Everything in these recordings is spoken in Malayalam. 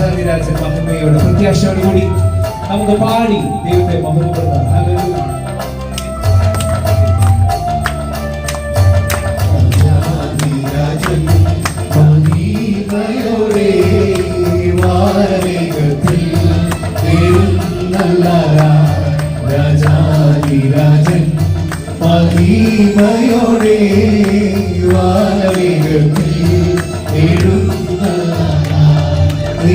രാജാതി രാജൻ മഹിമയോട് പ്രത്യാശയോടുകൂടി നമുക്ക് പാടി ദൈവത്തെ മഹിമപ്പെടുത്താം രാജാതിരാജൻ മഹിമയോടെ വാനവേഗത്തിൽ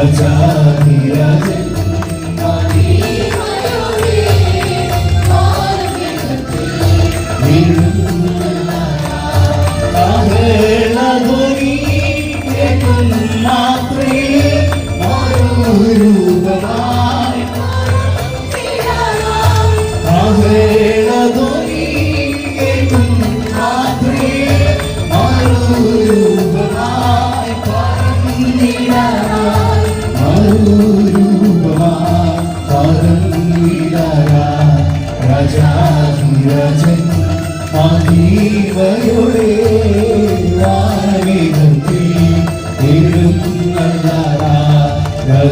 राजा ही राजा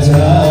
Yeah.